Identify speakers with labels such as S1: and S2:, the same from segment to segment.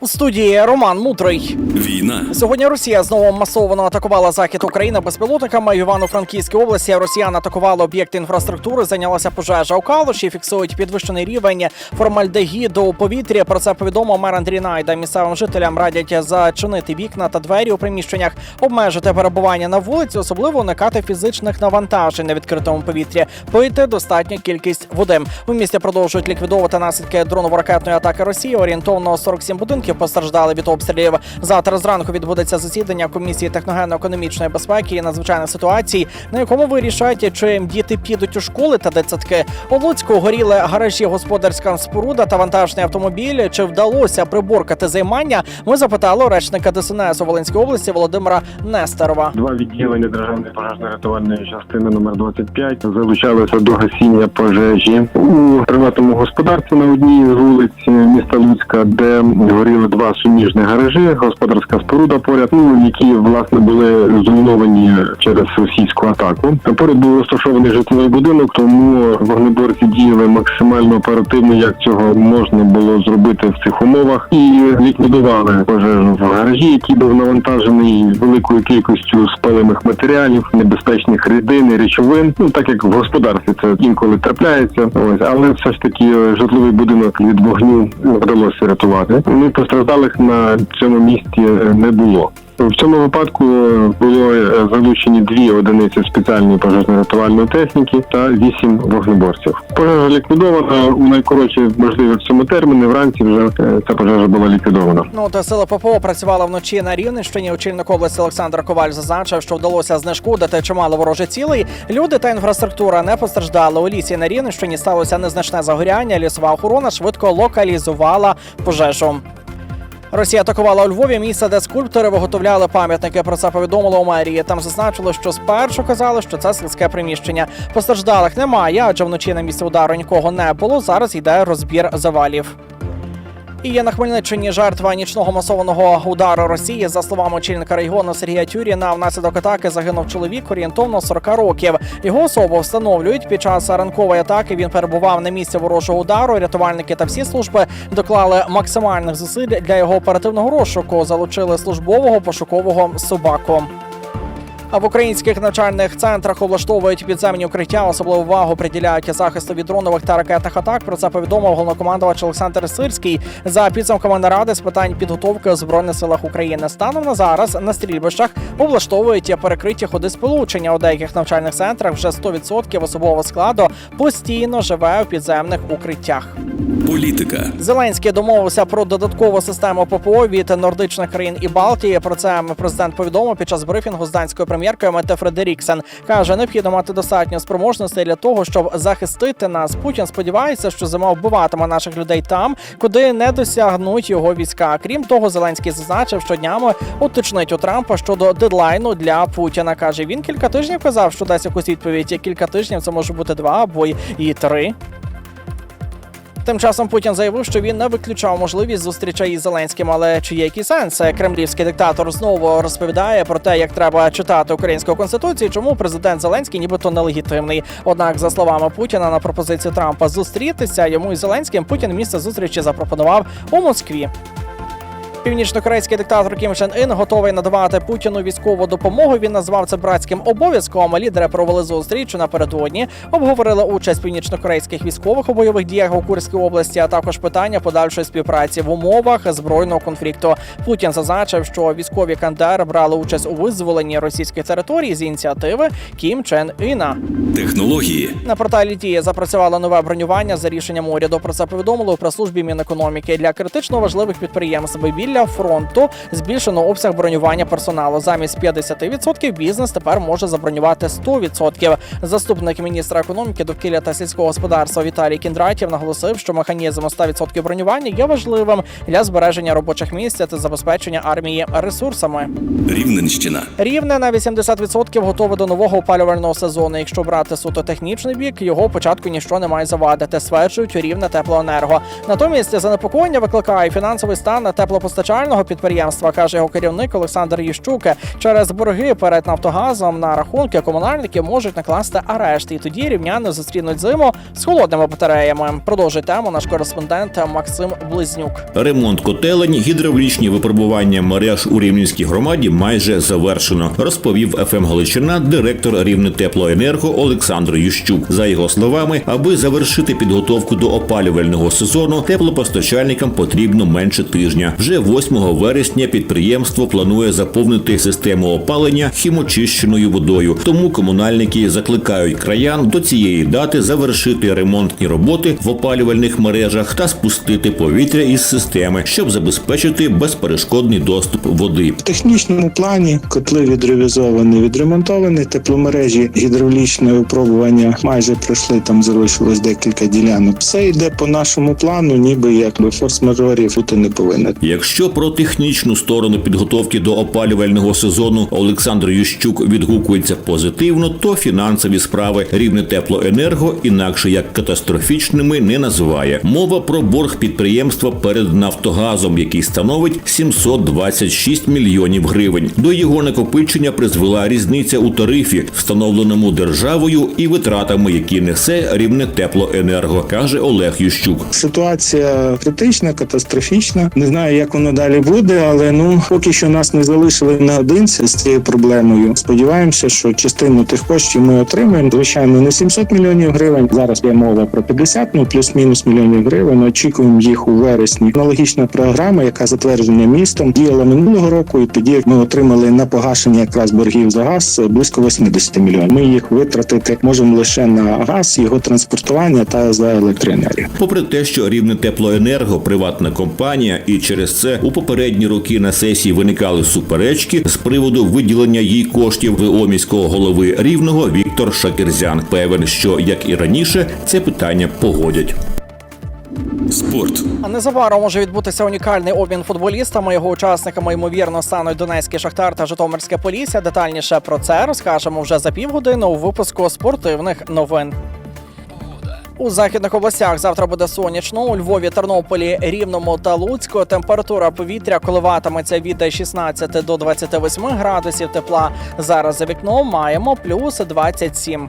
S1: У студії Роман Мутрий.
S2: Війна
S1: Сьогодні Росія знову масово атакувала захід України безпілотниками. В Івано-Франківській області Росіяни атакували об'єкти інфраструктури. Зайнялася пожежа у Калуші. Фіксують підвищений рівень формальдегіду у повітрі. Про це повідомив мер Андрій Найда. Місцевим жителям радять зачинити вікна та двері у приміщеннях, обмежити перебування на вулиці, особливо уникати фізичних навантажень на відкритому повітрі. Пити достатню кількість води. У місті продовжують ліквідовувати наслідки дроново-ракетної атаки Росії. Орієнтовно 47 будинків постраждали від обстрілів. Завтра зранку відбудеться засідання комісії техногенно-економічної безпеки і надзвичайних ситуацій, на якому вирішать, чи діти підуть у школи та дитсадки. У Луцьку горіли гаражі, господарська споруда та вантажний автомобіль. Чи вдалося приборкати займання? Ми запитали речника ДСНС у Волинській області Володимира Нестерова.
S3: Два відділення державної пожежно-рятувальної частини номер 25 залучалися до гасіння пожежі у приватному господарстві на одній з вулиць міста Луцька, де горіли два суміжні гаражі, господарська споруда поряд, ну які власне були зруйновані через російську атаку. Поряд був розташований житловий будинок, тому вогнеборці діяли максимально оперативно, як цього можна було зробити в цих умовах, і ліквідували пожежу в гаражі, який був навантажений великою кількістю спалимих матеріалів, небезпечних рідин, і речовин. Ну так як в господарстві це інколи трапляється. Ось але все ж таки житловий будинок від вогню вдалося рятувати. Ну постраждалих на цьому місці е, не було. В цьому випадку е, було е, залучені дві одиниці спеціальної пожежно-рятувальної техніки та вісім вогнеборців. Пожежа ліквідована у найкоротші можливі в цьому терміни. Вранці вже ця пожежа була ліквідована.
S1: Ну та сила ППО працювала вночі на Рівненщині. Очільник області Олександр Коваль зазначив, що вдалося знешкодити чимало ворожих цілей. Люди та інфраструктура не постраждали. У лісі на Рівненщині сталося незначне загоряння. Лісова охорона швидко локалізувала пожежу. Росія атакувала у Львові місце, де скульптори виготовляли пам'ятники. Про це повідомила у мерії. Там зазначили, що спершу казали, що це сільське приміщення. Постраждалих немає, адже вночі на місці удару нікого не було. Зараз йде розбір завалів. І є на Хмельниччині жертва нічного масованого удару Росії. За словами очільника регіону Сергія Тюріна, внаслідок атаки загинув чоловік орієнтовно 40 років. Його особу встановлюють під час ранкової атаки. Він перебував на місці ворожого удару. Рятувальники та всі служби доклали максимальних зусиль для його оперативного розшуку. Залучили службового пошукового собаку. А в українських навчальних центрах облаштовують підземні укриття. Особливу увагу приділяють захисту від дронових та ракетних атак. Про це повідомив головнокомандувач Олександр Сирський за підсумками наради з питань підготовки у збройних силах України. Станом на зараз на стрільбищах облаштовують перекриті ходи сполучення. У деяких навчальних центрах вже 100% особового складу постійно живе у підземних укриттях.
S2: Політика
S1: Зеленський домовився про додаткову систему ППО від нордичних країн і Балтії. Про це президент повідомив під час брифінгу з данською прем'єркою Мете Фредеріксен. каже, необхідно мати достатньо спроможностей для того, щоб захистити нас. Путін сподівається, що зима вбиватиме наших людей там, куди не досягнуть його війська. Крім того, Зеленський зазначив, що днями уточнить у Трампа щодо дедлайну для Путіна. каже він кілька тижнів казав, що дасть якусь відповідь. Кілька тижнів це може бути два або й три. Тим часом Путін заявив, що він не виключав можливість зустрічей із Зеленським, але чи є який сенс? Кремлівський диктатор знову розповідає про те, як треба читати українську конституцію, чому президент Зеленський нібито нелегітимний. Однак, за словами Путіна, на пропозицію Трампа зустрітися йому із Зеленським Путін місце зустрічі запропонував у Москві. Північно-корейський диктатор Кім Чен Ін готовий надавати Путіну військову допомогу. Він назвав це братським обов'язком. Лідери провели зустріч напередодні, обговорили участь північно-корейських військових у бойових діях у Курській області, а також питання подальшої співпраці в умовах збройного конфлікту. Путін зазначив, що військові Кандер брали участь у визволенні російських територій з ініціативи Кім Чен Іна.
S2: технології
S1: На порталі Дія запрацювало нове бронювання за рішенням уряду. Про це повідомили у прес-службі Мінекономіки для критично важливих підприємств біля фронту. Збільшено обсяг бронювання персоналу. Замість 50% бізнес тепер може забронювати 100%. Заступник міністра економіки, довкілля та сільського господарства Віталій Кіндратів наголосив, що механізм 100% бронювання є важливим для збереження робочих місць та забезпечення армії ресурсами.
S2: Рівненщина
S1: Рівне на 80% готове до нового опалювального сезону. Якщо брати суто технічний бік, його початку ніщо не має завадити, стверджують рівне теплоенерго. Натомість занепокоєння викликає фінансовий стан на теплопостачання теплопостачального підприємства, каже його керівник Олександр Ющук. Через борги перед Нафтогазом на рахунки комунальники можуть накласти арешт, і тоді рівняни зустрінуть зиму з холодними батареями. Продовжує тему наш кореспондент Максим Близнюк.
S4: Ремонт котелень, гідравлічні випробування мереж у Рівненській громаді майже завершено, розповів ФМ Галичина директор Рівнетеплоенерго Олександр Ющук. За його словами, аби завершити підготовку до опалювального сезону, теплопостачальникам потрібно менше тижня. Вже 8 вересня підприємство планує заповнити систему опалення хімочищеною водою. Тому комунальники закликають краян до цієї дати завершити ремонтні роботи в опалювальних мережах та спустити повітря із системи, щоб забезпечити безперешкодний доступ води.
S5: В технічному плані котли відревізовані, відремонтовані, тепломережі гідравлічне випробування майже пройшли, там залишилось декілька ділянок. Все йде по нашому плану, ніби якби форс-мажорів бути не повинно.
S4: Якщо про технічну сторону підготовки до опалювального сезону Олександр Ющук відгукується позитивно, то фінансові справи рівне теплоенерго інакше як катастрофічними не називає. Мова про борг підприємства перед Нафтогазом, який становить 726 мільйонів гривень. До його накопичення призвела різниця у тарифі, встановленому державою, і витратами, які несе рівне теплоенерго, каже Олег Ющук.
S5: Ситуація критична, катастрофічна. Не знаю, як воно далі буде, але ну поки що нас не залишили наодинці з цією проблемою. Сподіваємося, що частину тих коштів ми отримаємо. Звичайно, не 700 мільйонів гривень. Зараз є мова про 50, ну плюс-мінус мільйонів гривень. Очікуємо їх у вересні. Аналогічна програма, яка затверджена містом, діяла минулого року, і тоді ми отримали на погашення якраз боргів за газ близько 80 мільйонів. Ми їх витратити можемо лише на газ, його транспортування та за електроенергію.
S4: Попри те, що рівне теплоенерго приватна компанія, і через це у попередні роки на сесії виникали суперечки з приводу виділення їй коштів ВО міського голови рівного Віктор Шакерзян. Певен, що як і раніше, це питання погодять.
S2: Спорт.
S1: Незабаром може відбутися унікальний обмін футболістами. Його учасниками ймовірно стануть Донецький Шахтар та Житомирське Полісся. Детальніше про це розкажемо вже за півгодини у випуску спортивних новин. У західних областях завтра буде сонячно. У Львові, Тернополі, Рівному та Луцьку температура повітря коливатиметься від 16 до 28 градусів тепла. Зараз за вікном маємо плюс 27.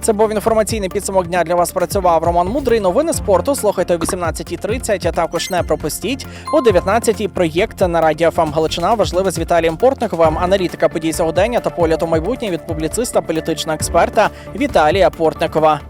S1: Це був інформаційний підсумок дня для вас. Працював Роман Мудрий. Новини спорту слухайте о 18.30, а також не пропустіть о 19.00 проєкт на радіо ФМ Галичина. Важливе з Віталієм Портниковим. Аналітика подій сьогодення та погляд у майбутнє від публіциста, політичного експерта Віталія Портникова.